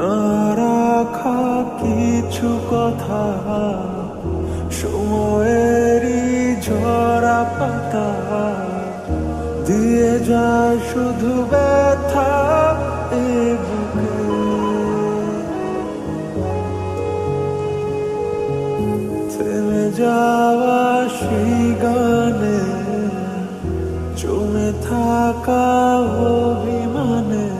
না রাখা কিছু কথা, সময়েরই ঝরা পাতা। দিয়ে যায় শুধু ব্যথা এ বুকে। থেমে যাওয়া সেই গানে, জমে থাকা অভিমানে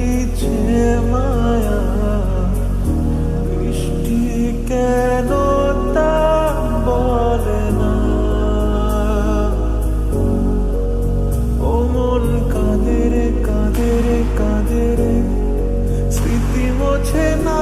বোঝে না।